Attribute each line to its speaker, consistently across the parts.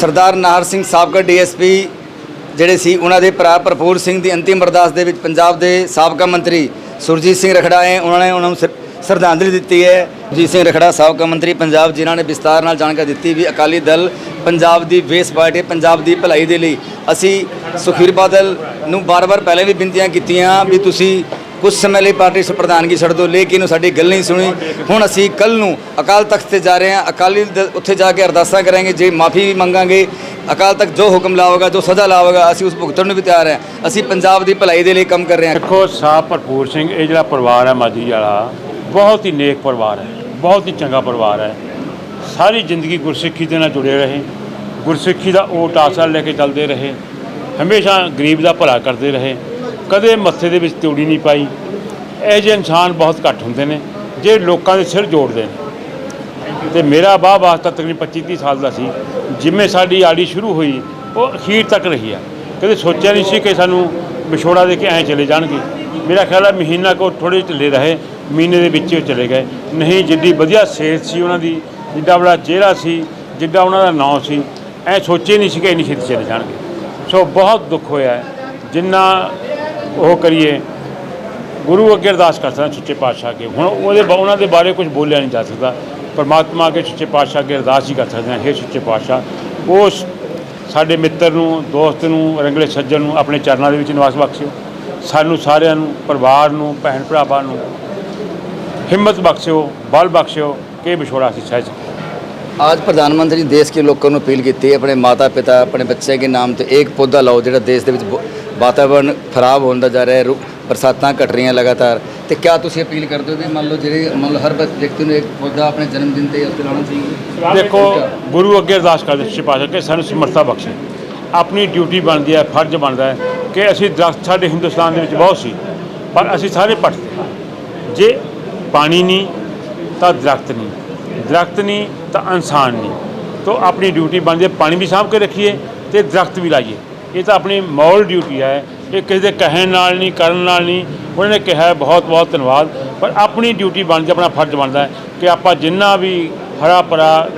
Speaker 1: ਸਰਦਾਰ ਨਾਹਰ ਸਿੰਘ ਸਾਬਕਾ ਡੀਐਸਪੀ ਜਿਹੜੇ ਸੀ, ਉਹਨਾਂ ਦੇ ਭਰਾ ਭਰਪੂਰ ਸਿੰਘ ਦੀ ਅੰਤਿਮ ਅਰਦਾਸ ਦੇ ਵਿੱਚ ਪੰਜਾਬ ਦੇ ਸਾਬਕਾ ਮੰਤਰੀ ਸੁਰਜੀਤ ਸਿੰਘ ਰਖੜਾ ਹੈ। ਉਹਨਾਂ ਨੇ ਉਹਨਾਂ ਨੂੰ ਸ- ਸ਼ਰਧਾਂਜਲੀ ਦਿੱਤੀ ਹੈ। ਸੁਰਜੀਤ ਸਿੰਘ ਰਖੜਾ, ਸਾਬਕਾ ਮੰਤਰੀ ਪੰਜਾਬ, ਜਿਨ੍ਹਾਂ ਨੇ ਵਿਸਤਾਰ ਨਾਲ ਜਾਣਕਾਰੀ ਦਿੱਤੀ ਵੀ ਅਕਾਲੀ ਦਲ ਪੰਜਾਬ ਦੀ ਵੇਸ ਪਾਰਟੀ ਪੰਜਾਬ ਦੀ ਭਲਾਈ ਦੇ ਲਈ। ਅਸੀਂ ਸੁਖਬੀਰ ਬਾਦਲ ਨੂੰ ਬਾਰ-ਬਾਰ ਪਹਿਲਾਂ ਵੀ ਬੇਨਤੀਆਂ ਕੀਤੀਆਂ ਵੀ ਤੁਸੀਂ ਕੁਝ ਸਮੇਂ ਲਈ ਪਾਰਟੀ ਸ ਪ੍ਰਧਾਨਗੀ ਛੱਡ ਦਿਓ, ਲੇਕਿਨ ਉਹ ਸਾਡੀ ਗੱਲ ਨਹੀਂ ਸੁਣੀ। ਹੁਣ ਅਸੀਂ ਕੱਲ ਨੂੰ ਅਕਾਲ ਤਖਤ ਤੇ ਜਾ ਰਹੇ ਹਾਂ। ਅਕਾਲੀ ਦਲ ਉੱਥੇ ਜਾ ਕੇ ਅਰਦਾਸਾਂ ਕਰਾਂਗੇ, ਜੇ ਮਾਫੀ ਵੀ ਮੰਗਾਂਗੇ। ਅਕਾਲ ਤਖਤ ਜੋ ਹੁਕਮ ਲਾਵੇਗਾ, ਜੋ ਸਜ਼ਾ ਲਾਵੇਗਾ, ਅਸੀਂ ਉਸ ਭੁਗਤਣ ਨੂੰ ਵੀ ਤਿਆਰ ਹਾਂ। ਅਸੀਂ ਪੰਜਾਬ ਦੀ ਭਲਾਈ ਦੇ ਲਈ ਕੰਮ ਕਰ ਰਹੇ ਹਾਂ।
Speaker 2: ਦੇਖੋ, ਸਾਹ ਭਰਪੂਰ ਸਿੰਘ, ਇਹ ਜਿਹੜਾ ਪਰਿਵਾਰ ਹੈ ਮਾਜਰੀ ਵਾਲਾ, ਬਹੁਤ ਹੀ ਨੇਕ ਪਰਿਵਾਰ ਹੈ। ਬਹੁਤ ਹੀ ਚੰਗਾ ਪਰਿਵਾਰ ਹੈ। ਸਾਰੀ ਜ਼ਿੰਦਗੀ ਗੁਰਸਿੱਖੀ ਦੇ ਨਾਲ ਜੁੜੇ ਰਹੇ। ਗੁਰਸਿੱਖੀ ਦਾ ਓਟ ਆਸਰਾ ਲੈ ਕੇ ਚੱਲਦੇ ਰਹੇ। ਹਮੇਸ਼ਾ ਗਰੀਬ ਦਾ ਭਲਾ ਕਰਦੇ ਰਹੇ। ਕਦੇ ਮੱਥੇ ਦੇ ਵਿੱਚ ਤਿਉੜੀ ਨਹੀਂ ਪਾਈ। ਇਹ ਜਿਹੇ ਇਨਸਾਨ ਬਹੁਤ ਘੱਟ ਹੁੰਦੇ ਨੇ, ਜੇ ਲੋਕਾਂ ਦੇ ਸਿਰ ਜੋੜਦੇ ਨੇ। ਤੇ ਮੇਰਾ ਬਾਹ ਵਾਸਤਾ ਤਕਰੀਬਨ 25 30 ਸਾਲ ਦਾ ਸੀ। ਜਿਵੇਂ ਸਾਡੀ ਆੜੀ ਸ਼ੁਰੂ ਹੋਈ, ਉਹ ਅਖੀਰ ਤੱਕ ਰਹੀ ਆ। ਕਦੇ ਸੋਚਿਆ ਨਹੀਂ ਸੀ ਕਿ ਸਾਨੂੰ ਵਿਛੋੜਾ ਦੇ ਕੇ ਐਂ ਚਲੇ ਜਾਣਗੇ। ਮੇਰਾ ਖਿਆਲ ਹੈ ਮਹੀਨਾ ਕੋ ਥੋੜੇ ਢਿੱਲੇ ਰਹੇ, ਮਹੀਨੇ ਦੇ ਵਿੱਚ ਉਹ ਚਲੇ ਗਏ। ਨਹੀਂ, ਜਿੱਡੀ ਵਧੀਆ ਸਿਹਤ ਸੀ ਉਹਨਾਂ ਦੀ, ਜਿੱਡਾ ਬੜਾ ਚਿਹਰਾ ਸੀ, ਜਿੱਡਾ ਉਹਨਾਂ ਦਾ ਨਾਂ ਸੀ, ਐ ਸੋਚੇ ਨਹੀਂ ਸੀ ਕਿ ਇੰਨੀ ਛੇਤੀ ਚਲੇ ਜਾਣਗੇ। ਸੋ ਬਹੁਤ ਦੁੱਖ ਹੋਇਆ। ਜਿੰਨਾ ਉਹ ਕਰੀਏ ਗੁਰੂ ਅੱਗੇ ਅਰਦਾਸ ਕਰ ਸਕਦਾ ਸੱਚੇ ਪਾਤਸ਼ਾਹ ਅੱਗੇ ਹੁਣ ਉਹਦੇ ਬਾ- ਉਹਨਾਂ ਦੇ ਬਾਰੇ ਕੁਝ ਬੋਲਿਆ ਨਹੀਂ ਜਾ ਸਕਦਾ ਪਰਮਾਤਮਾ ਅੱਗੇ ਸੱਚੇ ਪਾਤਸ਼ਾਹ ਅੱਗੇ ਅਰਦਾਸ ਹੀ ਕਰ ਸਕਦੇ ਹਾਂ ਹੇ ਸੱਚੇ ਪਾਤਸ਼ਾਹ ਉਸ ਸਾਡੇ ਮਿੱਤਰ ਨੂੰ ਦੋਸਤ ਨੂੰ ਰੰਗਲੇ ਸੱਜਣ ਨੂੰ ਆਪਣੇ ਚਰਨਾਂ ਦੇ ਵਿੱਚ ਨਿਵਾਸ ਬਖਸ਼ਿਓ ਸਾਨੂੰ ਸਾਰਿਆਂ ਨੂੰ ਪਰਿਵਾਰ ਨੂੰ ਭੈਣ ਭਰਾਵਾਂ ਨੂੰ ਹਿੰਮਤ ਬਖਸ਼ਿਓ ਬਲ ਬਖਸ਼ਿਓ ਕਿ ਇਹ ਵਿਛੋੜਾ ਅਸੀਂ ਸਹਿ ਸਕੀਏ
Speaker 1: आज प्रधानमंत्री देश के लोगों ਨੂੰ ਅਪੀਲ ਕੀਤੀ ਹੈ ਆਪਣੇ ਮਾਤਾ ਪਿਤਾ ਆਪਣੇ ਬੱਚੇ ਦੇ ਨਾਮ ਤੇ ਇੱਕ ਪੌਦਾ ਲਾਓ ਜਿਹੜਾ ਦੇਸ਼ ਦੇ ਵਿੱਚ ਬ- ਵਾਤਾਵਰਣ ਖਰਾਬ ਹੁੰਦਾ ਜਾ ਰਿਹਾ ਹੈ, ਰੁ- ਬਰਸਾਤਾਂ ਘਟ ਰਹੀਆਂ ਲਗਾਤਾਰ। ਤੇ ਕਿਆ ਤੁਸੀਂ ਅਪੀਲ ਕਰਦੇ ਹੋ ਵੀ ਮੰਨ ਲਓ ਜਿਹੜੇ, ਮੰਨ ਲਓ ਹਰ ਵਿਅਕਤੀ ਨੂੰ ਇੱਕ ਪੌਦਾ ਆਪਣੇ ਜਨਮ ਦਿਨ ਤੇ ਉੱਤੇ ਲਾਉਣਾ ਚਾਹੀਦਾ?
Speaker 2: ਦੇਖੋ, ਗੁਰੂ ਅੱਗੇ ਅਰਦਾਸ ਕਰਦੇ ਸੱਚੇ ਪਾਤਸ਼ਾਹ, ਕਿ ਸਾਨੂੰ ਸਮਰੱਥਾ ਬਖਸ਼ੇ। ਆਪਣੀ ਡਿਊਟੀ ਬਣਦੀ ਹੈ, ਫਰਜ਼ ਬਣਦਾ ਹੈ ਕਿ ਅਸੀਂ ਦਰਖਤ ਸਾਡੇ ਹਿੰਦੁਸਤਾਨ ਦੇ ਵਿੱਚ ਬਹੁਤ ਸੀ, ਪਰ ਅਸੀਂ ਸਾਰੇ ਪੱਟਦੇ ਜੇ ਪਾਣੀ ਨਹੀਂ, ਤਾਂ ਦਰਖਤ ਨਹੀਂ। ਦਰਖਤ ਨਹੀਂ, ਤਾਂ ਇਨਸਾਨ ਨਹੀਂ। ਤੋਂ ਆਪਣੀ ਡਿਊਟੀ ਬਣਦੀ ਹੈ, ਪਾਣੀ ਵੀ ਸਾਂਭ ਕੇ ਰੱਖੀਏ ਤੇ ਦਰਖਤ ਵੀ ਲਾਈਏ। ਇਹ ਤਾਂ ਆਪਣੀ ਮੌਲ ਡਿਊਟੀ ਹੈ। ਇਹ ਕਿਸੇ ਦੇ ਕਹਿਣ ਨਾਲ ਨਹੀਂ, ਕਰਨ ਨਾਲ ਨਹੀਂ। ਉਹਨਾਂ ਨੇ ਕਿਹਾ ਬਹੁਤ ਬਹੁਤ ਧੰਨਵਾਦ। ਪਰ ਆਪਣੀ ਡਿਊਟੀ ਬਣਦੀ ਆਪਣਾ ਫਰਜ਼ ਬਣਦਾ ਹੈ ਕਿ ਆਪਾਂ ਜਿੰਨਾ ਵੀ ਹਰਾ ਭਰਾ,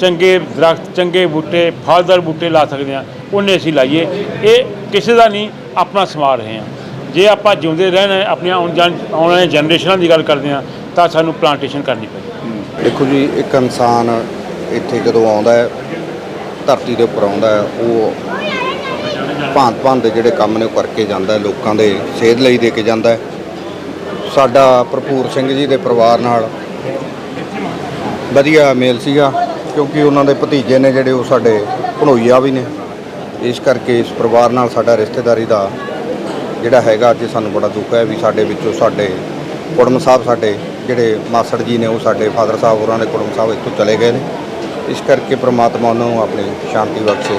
Speaker 2: ਚੰਗੇ ਦਰਖਤ, ਚੰਗੇ ਬੂਟੇ, ਫਲਦਾਰ ਬੂਟੇ ਲਾ ਸਕਦੇ ਹਾਂ, ਉਹਨੇ ਅਸੀਂ ਲਾਈਏ। ਇਹ ਕਿਸੇ ਦਾ ਨਹੀਂ, ਆਪਣਾ ਸਮਾ ਰਹੇ ਹਾਂ। ਜੇ ਆਪਾਂ ਜਿਉਂਦੇ ਰਹਿਣਾ ਆਪਣੀਆਂ ਆਉਣ ਜਾਣ, ਆਉਣ ਵਾਲੀਆਂ ਜਨਰੇਸ਼ਨਾਂ ਦੀ ਗੱਲ ਕਰਦੇ ਹਾਂ, ਤਾਂ ਸਾਨੂੰ ਪਲਾਂਟੇਸ਼ਨ ਕਰਨੀ ਪਏਗੀ।
Speaker 3: ਦੇਖੋ ਜੀ, ਇੱਕ ਇਨਸਾਨ ਇੱਥੇ ਜਦੋਂ ਆਉਂਦਾ ਹੈ, ਧਰਤੀ ਦੇ ਉੱਪਰ ਆਉਂਦਾ ਹੈ, ਉਹ ਭਾਂਤ ਭਾਂਤ ਦੇ ਜਿਹੜੇ ਕੰਮ ਨੇ ਉਹ ਕਰਕੇ ਜਾਂਦਾ ਲੋਕਾਂ ਦੇ ਸੇਧ ਲਈ ਦੇ ਕੇ ਜਾਂਦਾ ਸਾਡਾ ਭਰਪੂਰ ਸਿੰਘ ਜੀ ਦੇ ਪਰਿਵਾਰ ਨਾਲ ਵਧੀਆ ਮੇਲ ਸੀਗਾ, ਕਿਉਂਕਿ ਉਹਨਾਂ ਦੇ ਭਤੀਜੇ ਨੇ ਜਿਹੜੇ ਉਹ ਸਾਡੇ ਭਣੋਈਆ ਵੀ ਨੇ। ਇਸ ਕਰਕੇ ਇਸ ਪਰਿਵਾਰ ਨਾਲ ਸਾਡਾ ਰਿਸ਼ਤੇਦਾਰੀ ਦਾ ਜਿਹੜਾ ਹੈਗਾ ਅੱਜ ਸਾਨੂੰ ਬੜਾ ਦੁੱਖ ਹੈ ਵੀ ਸਾਡੇ ਵਿੱਚੋਂ ਸਾਡੇ ਕੁੜਮ ਸਾਹਿਬ, ਸਾਡੇ ਜਿਹੜੇ ਮਾਸੜ ਜੀ ਨੇ ਉਹ ਸਾਡੇ ਫਾਦਰ ਸਾਹਿਬ ਹੋਰਾਂ ਦੇ ਕੁੜਮ ਸਾਹਿਬ ਇੱਥੋਂ ਚਲੇ ਗਏ ਨੇ। ਇਸ ਕਰਕੇ ਪ੍ਰਮਾਤਮਾ ਉਹਨਾਂ ਨੂੰ ਆਪਣੀ ਸ਼ਾਂਤੀ ਬਖਸ਼ੇ।